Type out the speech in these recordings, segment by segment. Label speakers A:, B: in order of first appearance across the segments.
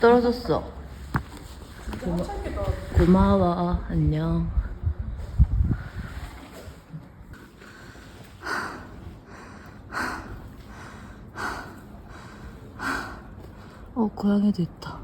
A: 떨어졌어. 고마, 고마워. 안녕. 어, 고양이도 있다.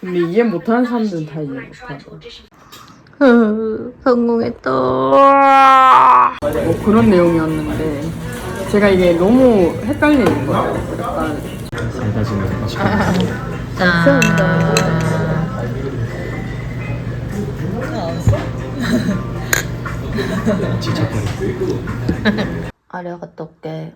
B: 근데 이해 못하는 사람들은 다 이해 못하고
A: 성공했다.
B: 뭐 그런 내용이었는데 제가 이게 너무 헷갈리는 거예요 약간
C: 살다 지내서
A: 짠. 아래 갔다 올게.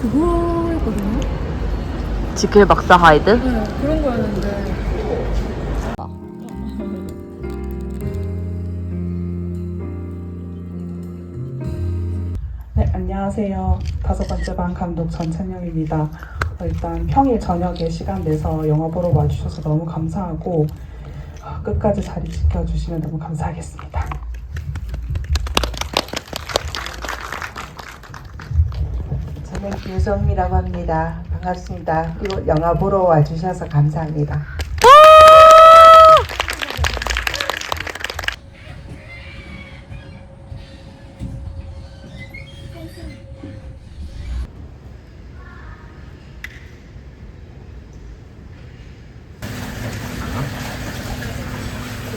B: 그거 했거든요?
A: 지킬 박사 하이드?
B: 네 그런 거였는데
D: 네, 안녕하세요. 다섯 번째 반 감독 전찬영입니다. 어, 일단 평일 저녁에 시간 내서 영화 보러 와주셔서 너무 감사하고 어, 끝까지 자리 지켜주시면 너무 감사하겠습니다.
E: 저는 유성미라고 합니다. 반갑습니다. 그리고 영화 보러 와주셔서 감사합니다.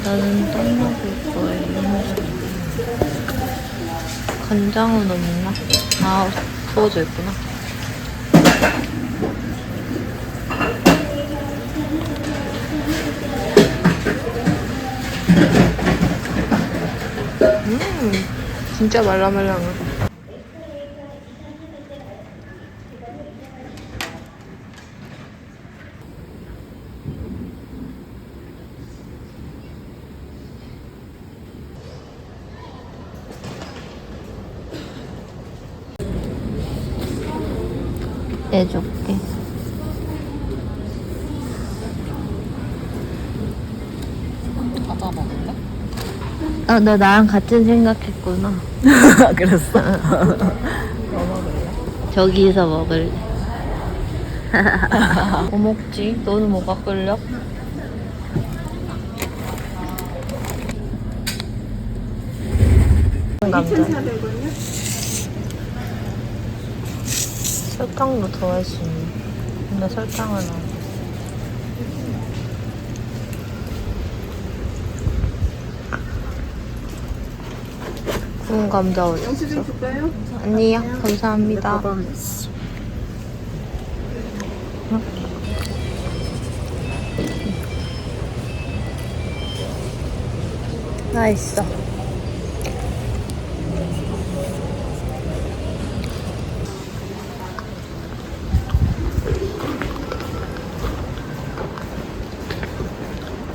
A: 나는 떡 먹을 거예요. 간장은 없나? 아, 부어져 있구나. 음, 진짜 말랑말랑해. 내줄게.
F: 과자 먹을래?
A: 아, 너 나랑 같은 생각했구나.
F: 그랬어?
A: 저기서 먹을래. 뭐 먹지? 너는 뭐가 끌려? 남자. 설탕도 더할 수 있네. 근데 설탕은 안 돼. 구운 감자 어디 있어? 아니요, 감사합니다. 나 있어.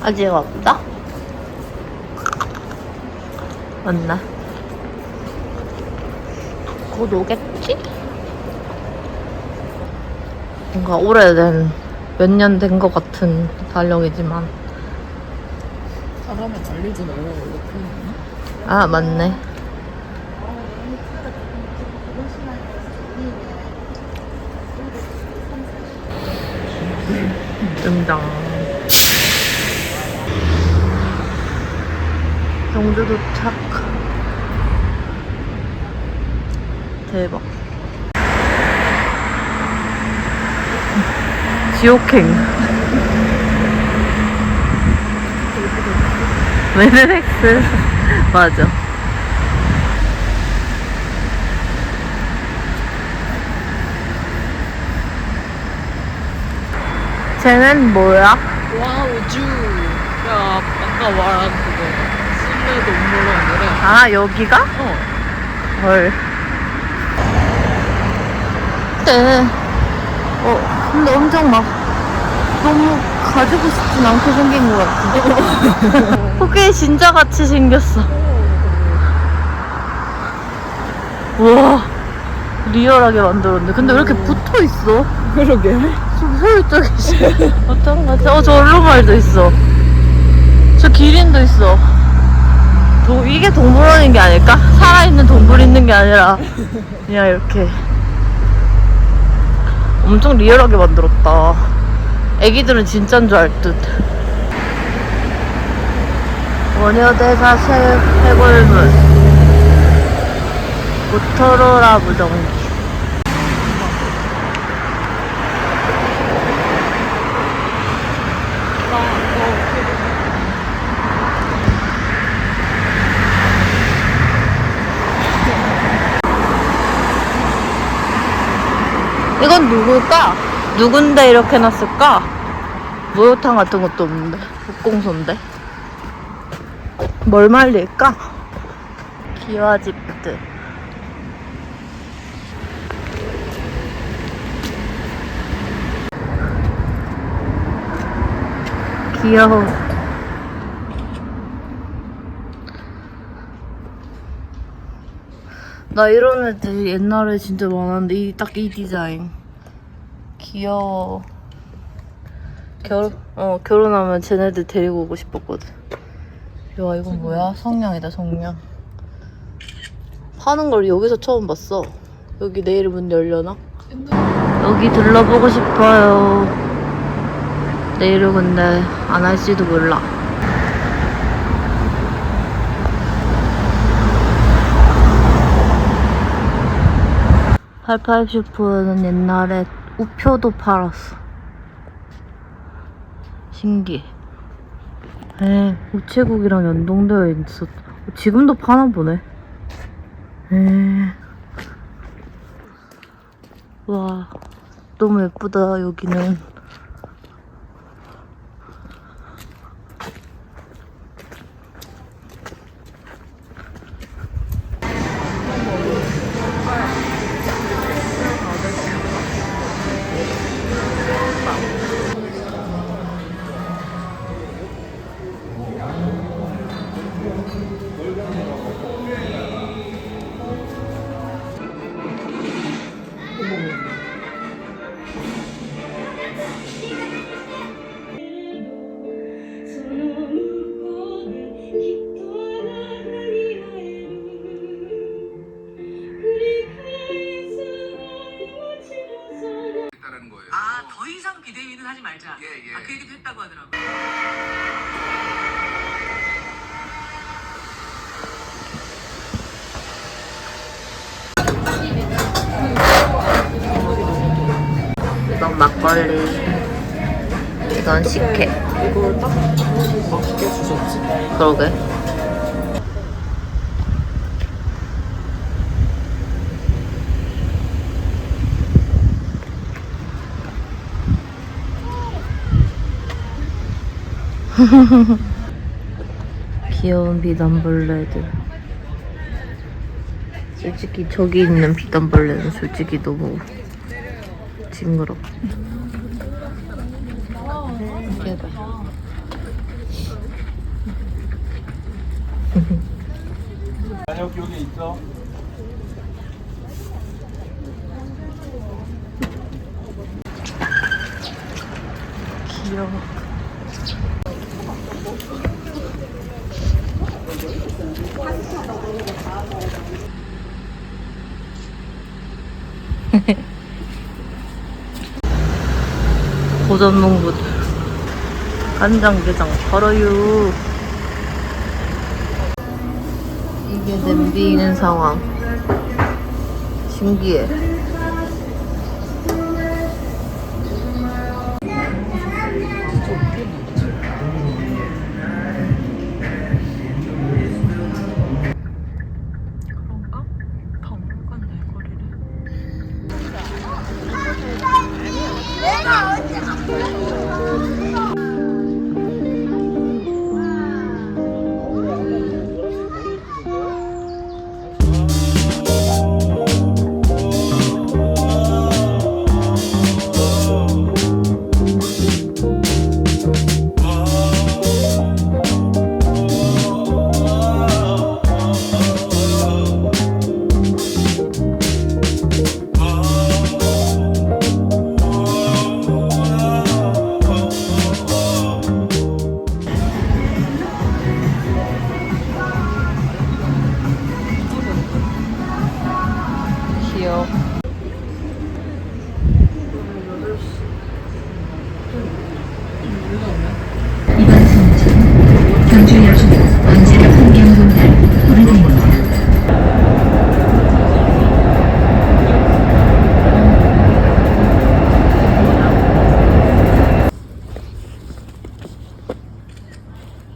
A: 아직 없다? 맞나? 곧 오겠지? 뭔가 오래된 몇 년 된 것 같은 달력이지만
B: 사람의 달리지 말라고 이렇게?
A: 아 맞네 등장. 경주 도 대박. 지옥행. 메네렉스. 맞아. 쟤는 뭐야?
F: 와 우주. 야 아까 말한 그거. 실내 동물원 노래.
A: 아, 여기가?
F: 어.
A: 헐. 네. 어, 근데 엄청 막, 너무 가지고 싶진 않게 생긴 것 같아. 코끼리 진짜 같이 생겼어. 우와, 리얼하게 만들었네. 근데 왜 이렇게 붙어 있어?
F: 그러게.
A: 좀 효율적이지. 어떤 거 같아? 어, 저 얼룩말도 있어. 저 기린도 있어. 도, 이게 동물원인 게 아닐까? 살아있는 동물 있는 게 아니라 그냥 이렇게 엄청 리얼하게 만들었다. 애기들은 진짜인 줄알 듯. 원효대사 새, 해골문 모토로라 무전기 이건 누굴까? 누군데 이렇게 놨을까? 목욕탕 같은 것도 없는데 북공소인데 뭘 말릴까? 기와집들 귀여워 나 이런 애들 옛날에 진짜 많았는데 딱이 디자인. 귀여워. 결, 어, 결혼하면 쟤네들 데리고 오고 싶었거든. 야 이건 뭐야? 성냥이다 성냥. 파는 걸 여기서 처음 봤어. 여기 내일 문 열려나? 여기 둘러보고 싶어요. 내일은 근데 안 할지도 몰라 팔팔 슈퍼는 옛날에 우표도 팔았어. 신기해. 에, 우체국이랑 연동되어 있었. 지금도 파나 보네. 에. 와, 너무 예쁘다 여기는. 이건 막걸리. 이건 식혜.
F: 이걸 딱 맛있게 주셨지.
A: 그러게. 귀여운 비단벌레들. 솔직히 저기 있는 비단벌레는 솔직히 너무 징그러. 대박. 귀여워. 고전농부. 간장게장 걸어요. 이게 냄비 있는 상황. 신기해.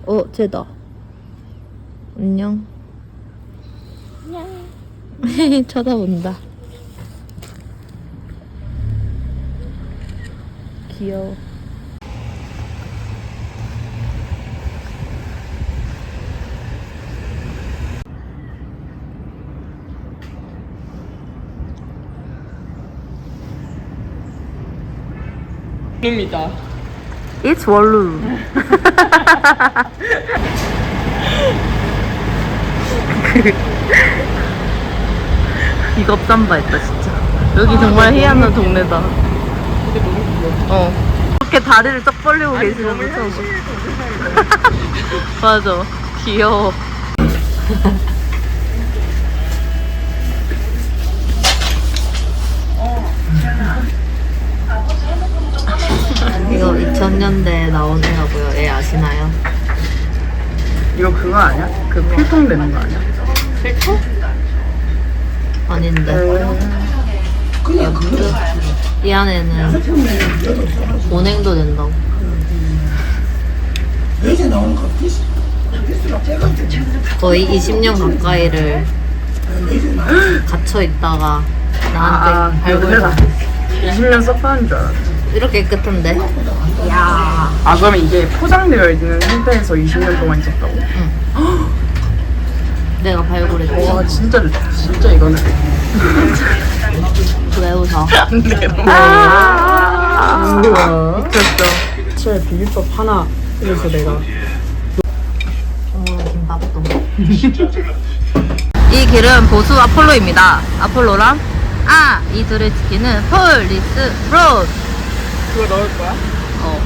A: 어, 쟤다. 안녕. 안녕. 쳐다본다. 귀여워.
B: 입니다.
A: It's 원룸. 이거 쌈바 했다 진짜. 여기 정말 희한한 동네다. 어. 이렇게 다리를 쩍 벌리고 계시는 거 처음 봐. 맞아. 귀여워. 이거 2000년대에 나온 애라고요. 애 아시나요?
B: 이거 그거 아니야? 그 필통 되는 거 아니야?
A: 아닌데. 여튼 이 안에는 보냉도 된다고. 거의 20년 가까이를 갇혀 있다가 나한테 발굴.
B: 20년 썼다는 줄 알았어.
A: 이렇게 깨끗한데?
B: 아 그러면 이게 포장되어 있는 상태에서 20년 동안 있었다고?
A: 내가 발굴했지.
B: 와 진짜 진짜 이거는
A: 왜 웃어?
B: 안돼 너무
A: 아~
B: 우와 미쳤어 제 비빔밥 하나 이래서 내가
A: 어, 김밥도. 이 길은 보수 아폴로입니다. 아폴로랑 아, 이 둘의 지키는 폴리스 로드.
B: 그거 넣을 거야?
A: 어.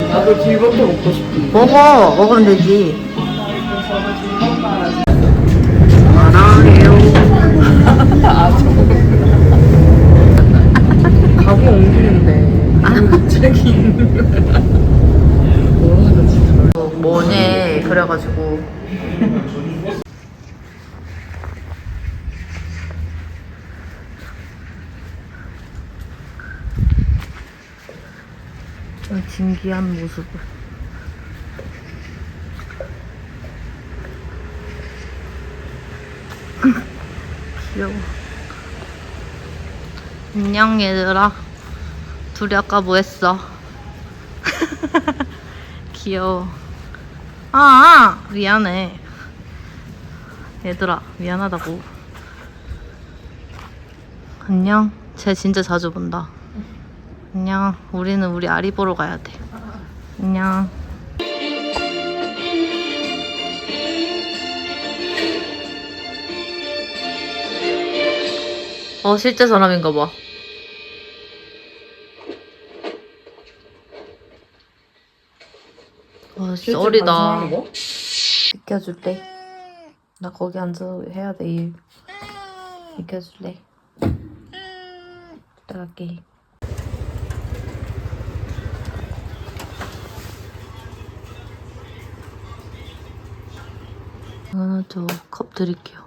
B: 나도 비빔밥 먹고 싶은데
A: 먹어. 먹으면 되지.
B: 가구 옮기는데 책이 있는 거야 와나 진짜
A: 뭐네 그래가지고 진기한 모습을 귀여워. 안녕 얘들아. 둘이 아까 뭐 했어? 귀여워. 아 미안해. 얘들아 미안하다고. 안녕. 쟤 진짜 자주 본다 안녕 우리는 우리 아리 보러 가야 돼 안녕 어 실제 사람인가 봐 와, 진짜 어리다. 비켜줄래? 나 거기 앉아서 해야 돼, 일. 비켜줄래? 부탁할게. 하나 저컵 드릴게요.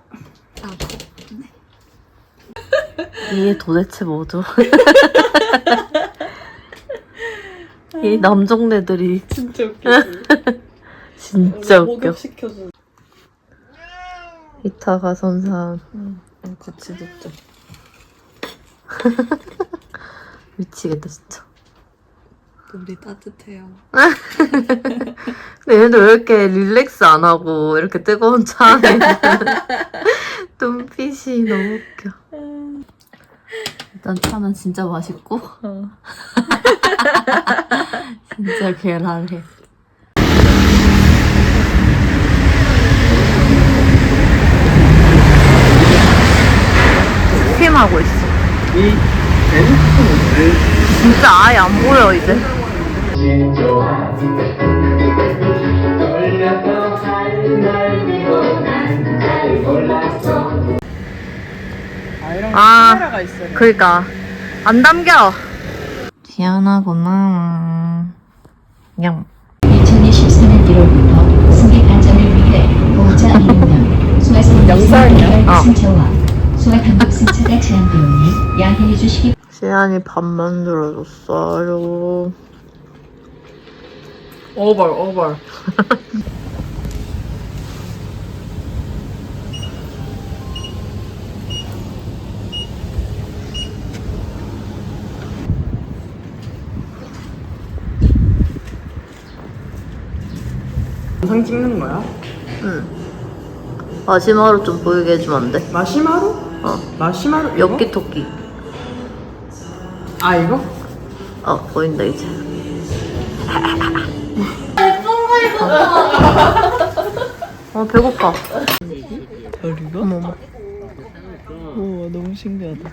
A: 이게 도대체 뭐죠? 이 남정네들이
F: 진짜 웃기지.
A: 진짜 웃겨.
F: 시켜줘.
A: 이타가 선산
F: 같이 듣자.
A: 미치겠다 진짜.
F: 우리 따뜻해요.
A: 근데 얘들 왜 이렇게 릴렉스 안 하고 이렇게 뜨거운 차 안에 눈빛이 너무 웃겨. 일단 차는 진짜 맛있고 진짜 계란해. 스팀하고 있어. 진짜 아예 안 보여 이제. 아,
F: 카메라가 있어요.
A: 그니까 안 담겨. 희한하구나. 그냥
G: 2024년 1월부터 승객 안전을 위해 보호자 1명, 수화상
A: 어.
G: 승차와 수화 단독 승차가 제한되오니 양해해 주시기
A: 시안이 밥 만들어줬어요.
F: 오벌 오벌.
B: 영상 찍는 거야?
A: 마지막으로 좀 보이게 해주면 안 돼?
B: 마시마로?
A: 어.
B: 마시마로? 이거?
A: 엽기 토끼.
B: 아 이거?
A: 어, 보인다 이제. 어, 배고파.
F: 별이가?
A: 어머머.
F: 우와 너무 신기하다.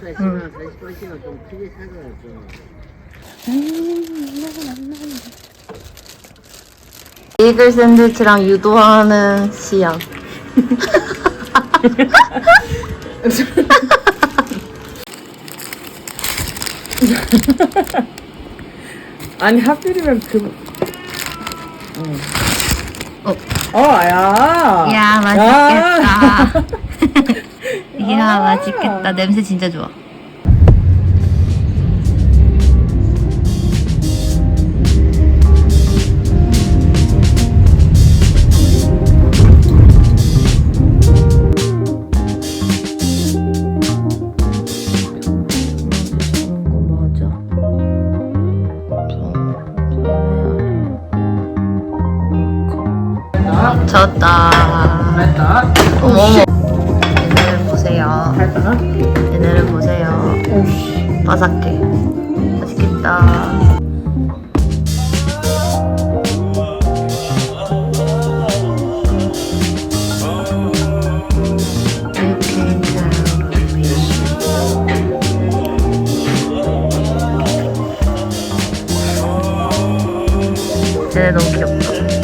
A: 이글 샌드위치랑 유도하는 시양.
B: 아니 하필이면 그
A: 어.
B: 어, 야.
A: 이야, 맛있겠다. 이야, 맛있겠다. 냄새 진짜 좋아. 쟤네 너무 귀엽다.